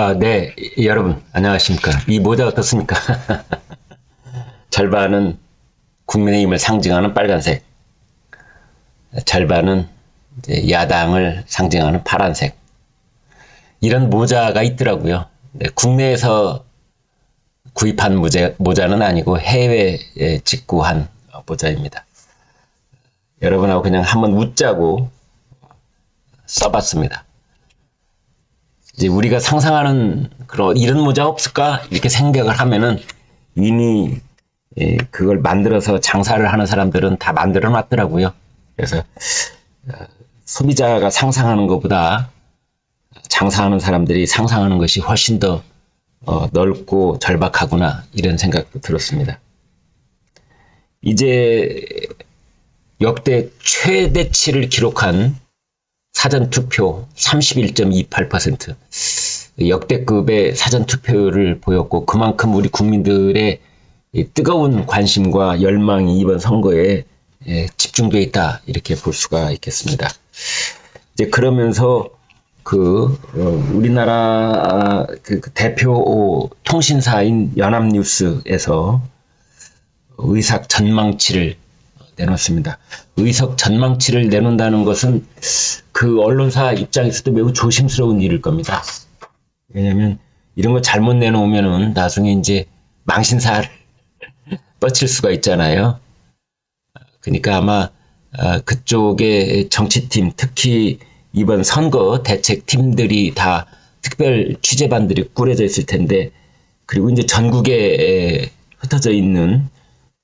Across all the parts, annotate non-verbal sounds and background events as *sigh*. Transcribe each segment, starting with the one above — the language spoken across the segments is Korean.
아, 네, 여러분, 안녕하십니까. 이 모자 어떻습니까? *laughs* 절반은 국민의힘을 상징하는 빨간색, 절반은 야당을 상징하는 파란색. 이런 모자가 있더라고요. 네, 국내에서 구입한 모자, 모자는 아니고 해외에 직구한 모자입니다. 여러분하고 그냥 한번 웃자고 써봤습니다. 이제 우리가 상상하는 그런 이런 모자 없을까 이렇게 생각을 하면은 이미 예, 그걸 만들어서 장사를 하는 사람들은 다 만들어 놨더라고요. 그래서 어, 소비자가 상상하는 것보다 장사하는 사람들이 상상하는 것이 훨씬 더 어, 넓고 절박하구나 이런 생각도 들었습니다. 이제 역대 최대치를 기록한 사전투표 31.28% 역대급의 사전투표를 보였고 그만큼 우리 국민들의 이 뜨거운 관심과 열망이 이번 선거에 예, 집중되어 있다 이렇게 볼 수가 있겠습니다. 이제 그러면서 그 어, 우리나라 그 대표 통신사인 연합뉴스에서 의삭 전망치를 내놓습니다. 의석 전망치를 내놓는다는 것은 그 언론사 입장에서도 매우 조심스러운 일일 겁니다. 왜냐하면 이런 거 잘못 내놓으면은 나중에 이제 망신사를 *laughs* 뻗칠 수가 있잖아요. 그러니까 아마 아, 그쪽의 정치팀, 특히 이번 선거 대책팀들이 다 특별 취재반들이 꾸려져 있을 텐데, 그리고 이제 전국에 흩어져 있는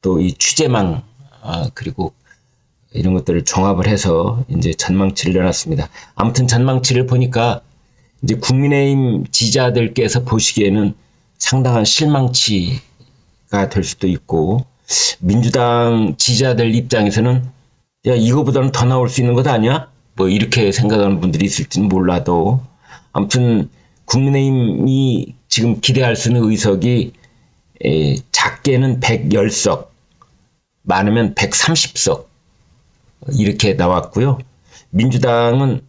또 이 취재망 아, 그리고 이런 것들을 종합을 해서 이제 전망치를 내놨습니다. 아무튼 전망치를 보니까 이제 국민의힘 지지자들께서 보시기에는 상당한 실망치가 될 수도 있고 민주당 지지자들 입장에서는 야 이거보다는 더 나올 수 있는 것 아니야? 뭐 이렇게 생각하는 분들이 있을지는 몰라도 아무튼 국민의힘이 지금 기대할 수 있는 의석이 에, 작게는 110석, 많으면 130석 이렇게 나왔고요. 민주당은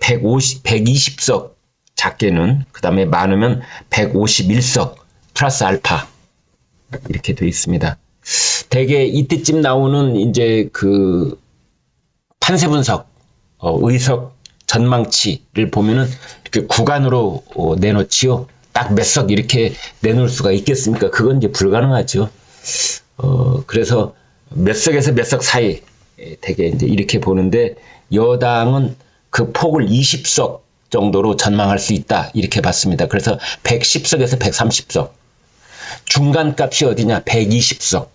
150, 120석 작게는 그 다음에 많으면 151석 플러스 알파 이렇게 돼 있습니다. 대개 이때쯤 나오는 이제 그 판세 분석, 어, 의석 전망치를 보면은 이렇게 구간으로 어, 내놓지요. 딱 몇 석 이렇게 내놓을 수가 있겠습니까? 그건 이제 불가능하죠. 어, 그래서 몇 석에서 몇 석 사이 되게 이제 이렇게 보는데 여당은 그 폭을 20석 정도로 전망할 수 있다 이렇게 봤습니다. 그래서 110석에서 130석 중간값이 어디냐 120석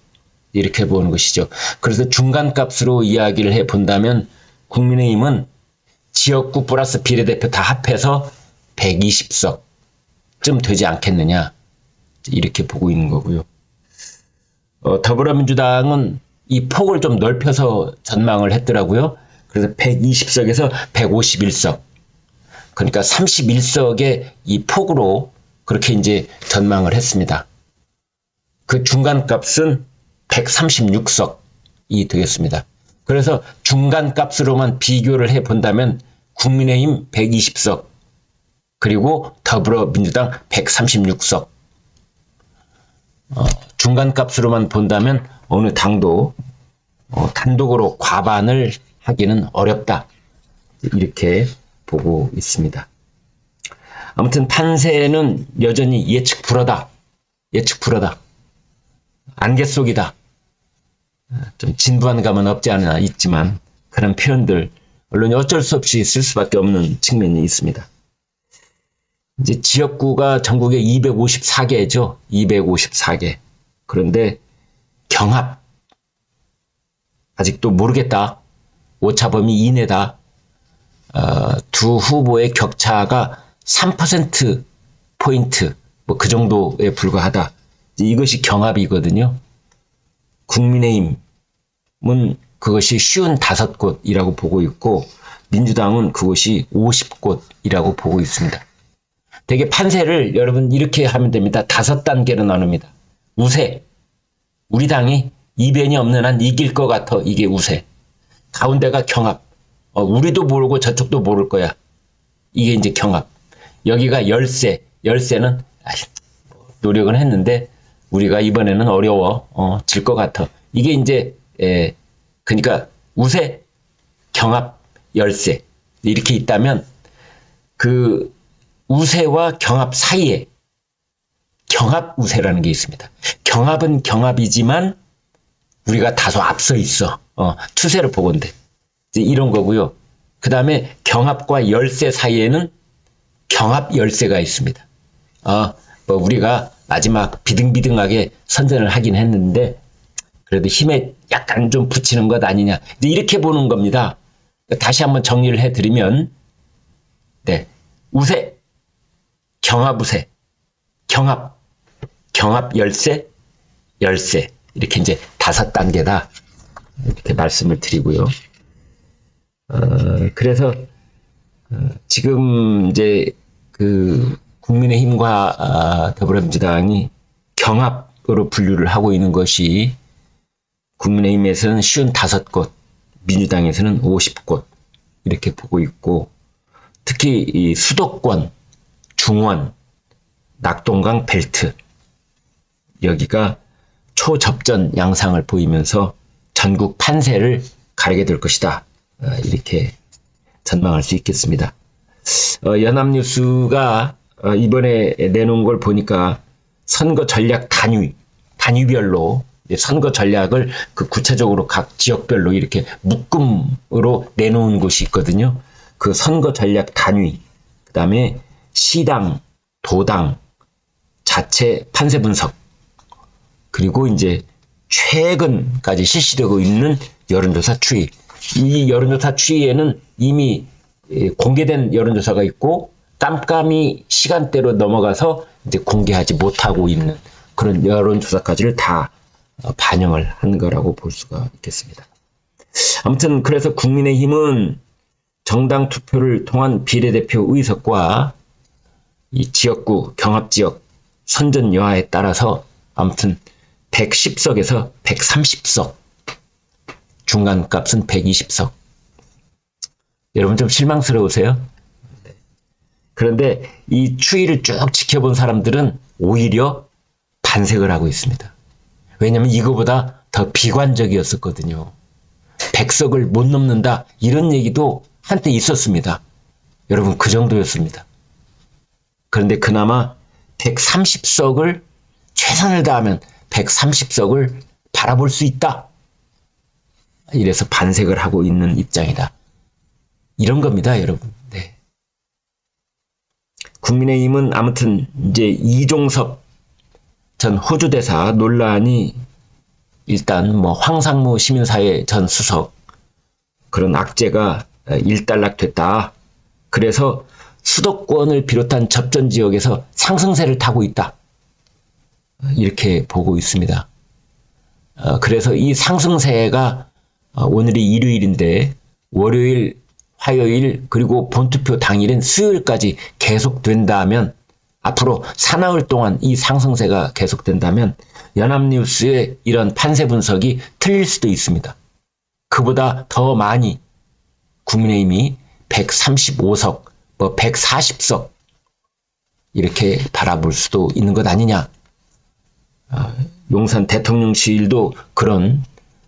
이렇게 보는 것이죠. 그래서 중간값으로 이야기를 해 본다면 국민의힘은 지역구 플러스 비례대표 다 합해서 120석쯤 되지 않겠느냐 이렇게 보고 있는 거고요. 어, 더불어민주당은 이 폭을 좀 넓혀서 전망을 했더라고요. 그래서 120석에서 151석. 그러니까 31석의 이 폭으로 그렇게 이제 전망을 했습니다. 그 중간 값은 136석이 되겠습니다. 그래서 중간 값으로만 비교를 해 본다면 국민의힘 120석, 그리고 더불어민주당 136석. 어, 중간 값으로만 본다면 어느 당도 어, 단독으로 과반을 하기는 어렵다. 이렇게 보고 있습니다. 아무튼 판세는 여전히 예측 불허다. 예측 불허다. 안개 속이다. 좀 진부한 감은 없지 않아 있지만 그런 표현들 언론이 어쩔 수 없이 쓸 수밖에 없는 측면이 있습니다. 이제 지역구가 전국에 254개죠. 254개. 그런데 경합 아직도 모르겠다. 오차 범위 이내다. 어, 두 후보의 격차가 3% 포인트 뭐 그 정도에 불과하다. 이것이 경합이거든요. 국민의힘은 그것이 쉬운 다섯 곳이라고 보고 있고 민주당은 그것이 50곳이라고 보고 있습니다. 되게 판세를 여러분 이렇게 하면 됩니다. 다섯 단계로 나눕니다. 우세. 우리 당이 이변이 없는 한 이길 것 같아. 이게 우세. 가운데가 경합. 어, 우리도 모르고 저쪽도 모를 거야. 이게 이제 경합. 여기가 열세. 열세는 노력은 했는데 우리가 이번에는 어려워 어, 질 것 같아. 이게 이제 에, 그러니까 우세, 경합, 열세 이렇게 있다면 그 우세와 경합 사이에 경합 우세라는 게 있습니다. 경합은 경합이지만 우리가 다소 앞서 있어. 어, 추세를. 이제 이런 거고요. 그 다음에 경합과 열세 사이에는 경합 열세가 있습니다. 어, 뭐 우리가 마지막 비등비등하게 선전을 하긴 했는데 그래도 힘에 약간 좀 붙이는 것 아니냐. 이렇게 보는 겁니다. 다시 한번 정리를 해드리면, 네. 우세, 경합 우세, 경합, 경합 열세, 열세. 이렇게 이제 다섯 단계다. 이렇게 말씀을 드리고요. 어, 그래서, 어, 지금 이제 그 국민의힘과 아, 더불어민주당이 경합으로 분류를 하고 있는 것이 국민의힘에서는 쉬운 다섯 곳, 민주당에서는 50곳 이렇게 보고 있고 특히 이 수도권, 중원, 낙동강 벨트 여기가 초접전 양상을 보이면서 전국 판세를 가리게 될 것이다. 어, 이렇게 전망할 수 있겠습니다. 어, 연합뉴스가 어, 이번에 내놓은 걸 보니까 선거 전략 단위, 단위별로 선거 전략을 그 구체적으로 각 지역별로 이렇게 묶음으로 내놓은 곳이 있거든요. 그 선거 전략 단위, 그 다음에 시당, 도당, 자체 판세 분석, 그리고 이제 최근까지 실시되고 있는 여론조사 추이. 이 여론조사 추이에는 이미 예, 공개된 여론조사가 있고 깜깜이 시간대로 넘어가서 이제 공개하지 못하고 있는 그런 여론조사까지를 다 어, 반영을 한 거라고 볼 수가 있겠습니다. 아무튼 그래서 국민의힘은 정당 투표를 통한 비례대표 의석과 이 지역구 경합지역 선전 여하에 따라서 아무튼 110석에서 130석 중간 값은 120석 여러분 좀 실망스러우세요? 그런데 이 추이를 쭉 지켜본 사람들은 오히려 반색을 하고 있습니다. 왜냐하면 이거보다 더 비관적이었었거든요. 백석을 못 넘는다 이런 얘기도 한때 있었습니다. 여러분 그 정도였습니다. 그런데 그나마 130석을 최선을 다하면 130석을 바라볼 수 있다. 이래서 반색을 하고 있는 입장이다. 이런 겁니다, 여러분. 네. 국민의힘은 아무튼 이제 이종섭 전 호주 대사 논란이 일단 뭐 황상무 시민사회 전 수석 그런 악재가 일단락됐다. 그래서 수도권을 비롯한 접전 지역에서 상승세를 타고 있다. 이렇게 보고 있습니다. 어, 그래서 이 상승세가 어, 오늘이 일요일인데 월요일, 화요일 그리고 본투표 당일인 수요일까지 계속된다면 앞으로 사나흘 동안 이 상승세가 계속된다면 연합뉴스의 이런 판세 분석이 틀릴 수도 있습니다. 그보다 더 많이 국민의힘이 135석, 뭐 140석 이렇게 바라볼 수도 있는 것 아니냐. 아, 용산 대통령실도 그런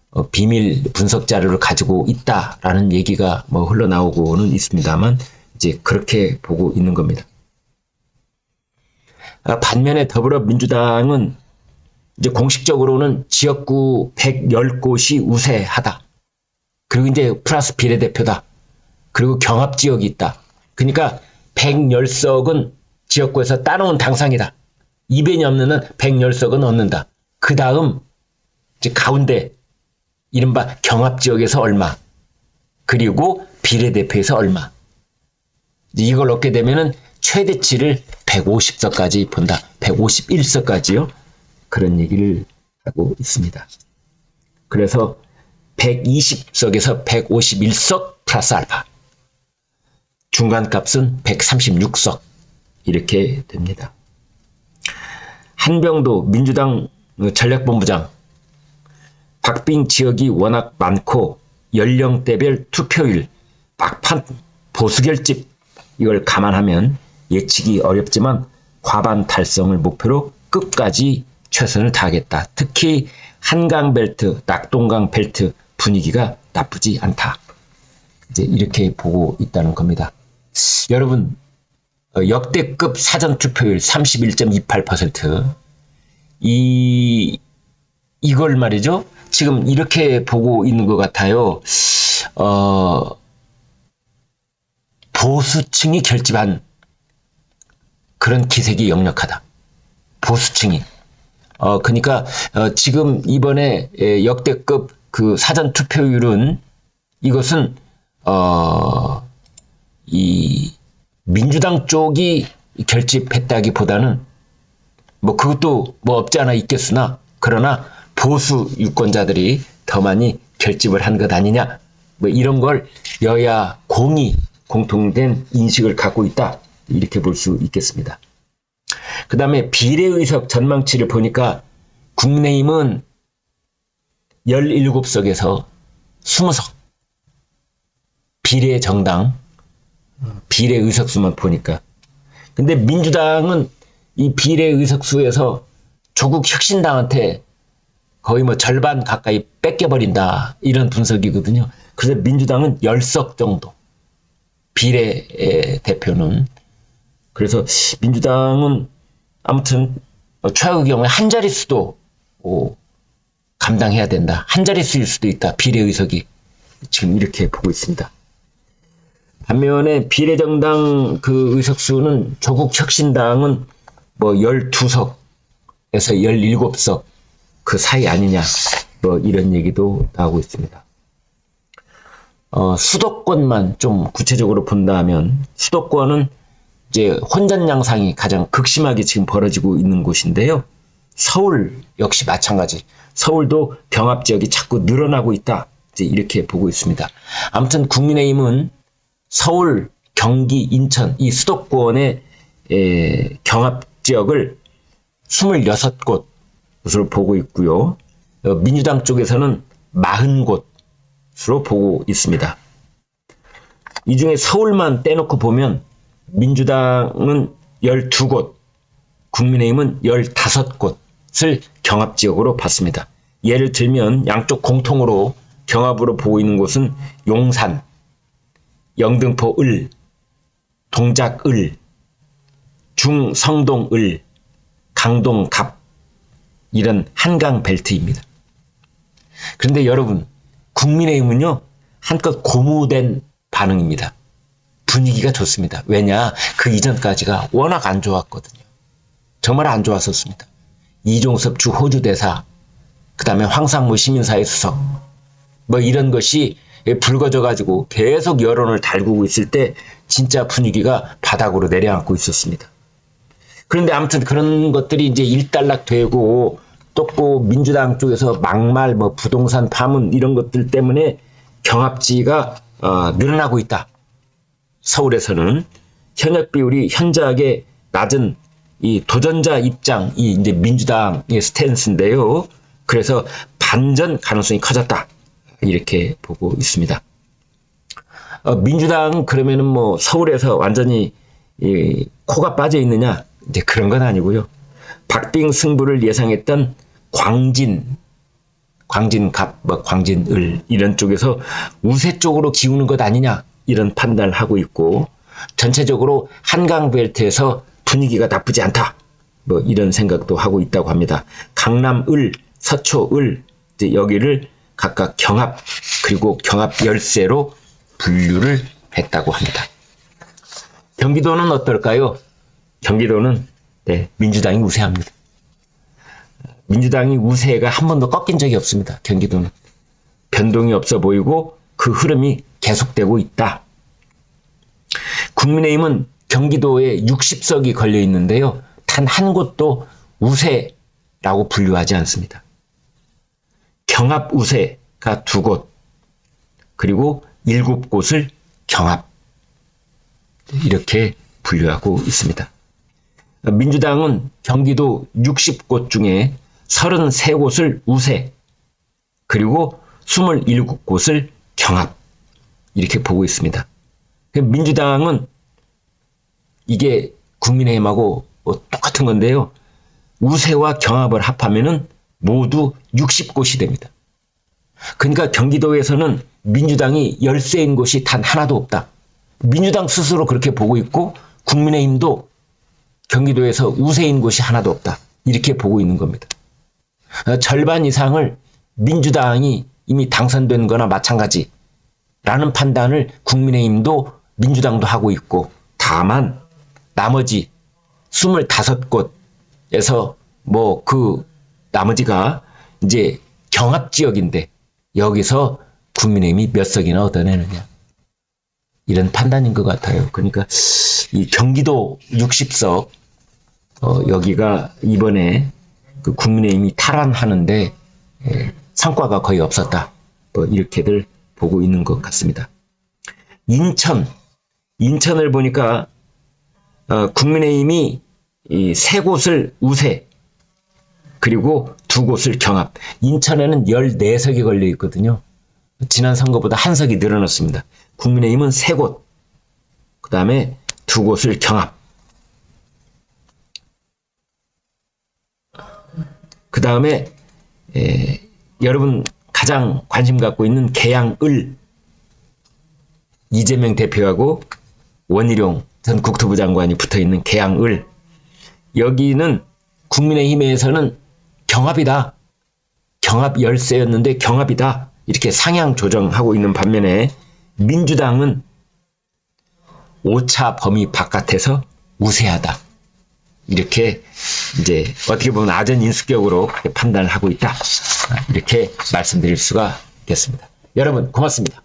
어, 비밀 분석 자료를 가지고 있다라는 얘기가 뭐 흘러나오고는 있습니다만 이제 그렇게 보고 있는 겁니다. 아, 반면에 더불어민주당은 이제 공식적으로는 지역구 110곳이 우세하다. 그리고 이제 플러스 비례대표다. 그리고 경합 지역이 있다. 그러니까 110석은 지역구에서 따놓은 당상이다. 이변이 없는 한 110석은 얻는다. 그 다음 가운데 이른바 경합 지역에서 얼마 그리고 비례대표에서 얼마 이걸 얻게 되면은 최대치를 150석까지 본다. 151석까지요. 그런 얘기를 하고 있습니다. 그래서 120석에서 151석 플러스 알파. 중간값은 136석. 이렇게 됩니다. 한병도 민주당 전략본부장 박빙 지역이 워낙 많고 연령대별 투표율 막판 보수결집 이걸 감안하면 예측이 어렵지만 과반 달성을 목표로 끝까지 최선을 다하겠다. 특히 한강 벨트, 낙동강 벨트 분위기가 나쁘지 않다. 이제 이렇게 보고 있다는 겁니다. 여러분, 어, 역대급 사전 투표율 31.28%. 이, 이걸 말이죠. 지금 이렇게 보고 있는 것 같아요. 어, 보수층이 결집한 그런 기색이 역력하다. 보수층이. 어, 그러니까 어, 지금 이번에 에, 역대급 그 사전 투표율은 이것은 어, 이 민주당 쪽이 결집했다기보다는 뭐 그것도 뭐 없지 않아 있겠으나 그러나 보수 유권자들이 더 많이 결집을 한 것 아니냐 뭐 이런 걸 여야 공이 공통된 인식을 갖고 있다 이렇게 볼 수 있겠습니다. 그 다음에 비례의석 전망치를 보니까 국민의힘은 17석에서 20석 비례 정당 비례 의석수만 보니까 근데 민주당은 이 비례 의석수에서 조국 혁신당한테 거의 뭐 절반 가까이 뺏겨버린다 이런 분석이거든요. 그래서 민주당은 10석 정도 비례 대표는 그래서 민주당은 아무튼 최악의 경우에 한 자릿수도 오, 감당해야 된다. 한 자릿수일 수도 있다. 비례 의석이 지금 이렇게 보고 있습니다. 반면에 비례정당 그 의석수는 조국 혁신당은 뭐 12석에서 17석 그 사이 아니냐 뭐 이런 얘기도 나오고 있습니다. 어, 수도권만 좀 구체적으로 본다면 수도권은 이제 혼전 양상이 가장 극심하게 지금 벌어지고 있는 곳인데요. 서울 역시 마찬가지. 서울도 병합 지역이 자꾸 늘어나고 있다. 이제 이렇게 보고 있습니다. 아무튼 국민의힘은 서울, 경기, 인천 이 수도권의 에, 경합 지역을 26곳으로 보고 있고요. 어, 민주당 쪽에서는 40곳으로 보고 있습니다. 이 중에 서울만 떼놓고 보면 민주당은 12곳, 국민의힘은 15곳을 경합 지역으로 봤습니다. 예를 들면 양쪽 공통으로 경합으로 보고 있는 곳은 용산, 영등포 을, 동작 을, 중성동 을, 강동 갑 이런 한강 벨트입니다. 그런데 여러분 국민의힘은요 한껏 고무된 반응입니다. 분위기가 좋습니다. 왜냐 그 이전까지가 워낙 안 좋았거든요. 정말 안 좋았었습니다. 이종섭 주 호주 대사, 그 다음에 황상무 시민사회 수석, 뭐 이런 것이 불거져 가지고 계속 여론을 달구고 있을 때 진짜 분위기가 바닥으로 내려앉고 있었습니다. 그런데 아무튼 그런 것들이 이제 일단락 되고 또 민주당 쪽에서 막말, 뭐 부동산 파문 이런 것들 때문에 경합지가 어, 늘어나고 있다. 서울에서는 현역 비율이 현저하게 낮은 이 도전자 입장, 이 이제 민주당의 스탠스인데요. 그래서 반전 가능성이 커졌다. 이렇게 보고 있습니다. 어, 민주당 그러면은 뭐 서울에서 완전히 이, 코가 빠져 있느냐? 이제 그런 건 아니고요. 박빙 승부를 예상했던 광진, 광진갑, 뭐 광진을 이런 쪽에서 우세 쪽으로 기우는 것 아니냐 이런 판단을 하고 있고 전체적으로 한강 벨트에서 분위기가 나쁘지 않다. 뭐 이런 생각도 하고 있다고 합니다. 강남을, 서초을 여기를 각각 경합 그리고 경합 열세로 분류를 했다고 합니다. 경기도는 어떨까요? 경기도는 네, 민주당이 우세합니다. 민주당이 우세가 한 번도 꺾인 적이 없습니다. 경기도는 변동이 없어 보이고 그 흐름이 계속되고 있다. 국민의힘은 경기도에 60석이 걸려 있는데요. 단 한 곳도 우세라고 분류하지 않습니다. 경합 우세가 두 곳, 그리고 일곱 곳을 경합. 이렇게 분류하고 있습니다. 민주당은 경기도 60곳 중에 33곳을 우세, 그리고 27곳을 경합. 이렇게 보고 있습니다. 민주당은 이게 국민의힘하고 뭐 똑같은 건데요. 우세와 경합을 합하면은 모두 60곳이 됩니다. 그러니까 경기도에서는 민주당이 열세인 곳이 단 하나도 없다. 민주당 스스로 그렇게 보고 있고 국민의힘도 경기도에서 우세인 곳이 하나도 없다. 이렇게 보고 있는 겁니다. 어, 절반 이상을 민주당이 이미 당선된 거나 마찬가지라는 판단을 국민의힘도 민주당도 하고 있고 다만 나머지 25곳에서 뭐 그 나머지가 이제 경합 지역인데 여기서 국민의힘이 몇 석이나 얻어내느냐 이런 판단인 것 같아요. 그러니까 이 경기도 60석 어, 여기가 이번에 그 국민의힘이 탈환하는데 예, 성과가 거의 없었다. 뭐 이렇게들 보고 있는 것 같습니다. 인천, 인천을 보니까 어, 국민의힘이 이 세 곳을 우세 그리고 두 곳을 경합. 인천에는 14석이 걸려 있거든요. 지난 선거보다 한 석이 늘어났습니다. 국민의힘은 세 곳, 그 다음에 두 곳을 경합. 그 다음에 여러분 가장 관심 갖고 있는 개양을 이재명 대표하고 원희룡 전 국토부 장관이 붙어 있는 개양을 여기는 국민의힘에서는 경합이다. 경합 열세였는데 경합이다. 이렇게 상향 조정하고 있는 반면에 민주당은 오차 범위 바깥에서 우세하다. 이렇게 이제 어떻게 보면 아전 인수격으로 그렇게 판단을 하고 있다. 이렇게 말씀드릴 수가 있겠습니다. 여러분 고맙습니다.